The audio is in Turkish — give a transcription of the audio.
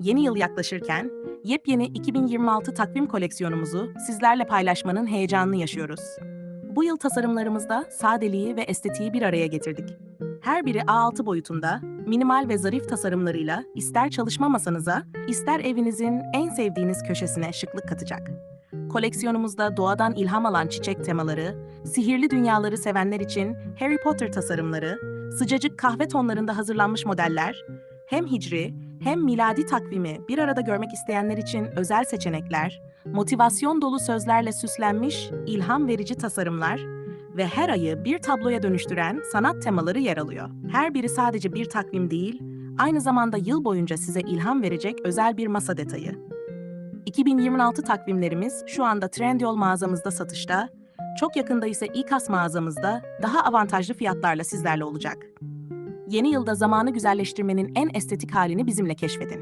Yeni yıl yaklaşırken yepyeni 2026 takvim koleksiyonumuzu sizlerle paylaşmanın heyecanını yaşıyoruz. Bu yıl tasarımlarımızda sadeliği ve estetiği bir araya getirdik. Her biri A6 boyutunda, minimal ve zarif tasarımlarıyla ister çalışma masanıza, ister evinizin en sevdiğiniz köşesine şıklık katacak. Koleksiyonumuzda doğadan ilham alan çiçek temaları, sihirli dünyaları sevenler için Harry Potter tasarımları, sıcacık kahve tonlarında hazırlanmış modeller, hem hicri hem miladi takvimi bir arada görmek isteyenler için özel seçenekler, motivasyon dolu sözlerle süslenmiş ilham verici tasarımlar ve her ayı bir tabloya dönüştüren sanat temaları yer alıyor. Her biri sadece bir takvim değil, aynı zamanda yıl boyunca size ilham verecek özel bir masa detayı. 2026 takvimlerimiz şu anda Trendyol mağazamızda satışta, çok yakında ise İKAS mağazamızda daha avantajlı fiyatlarla sizlerle olacak. Yeni yılda zamanı güzelleştirmenin en estetik halini bizimle keşfedin.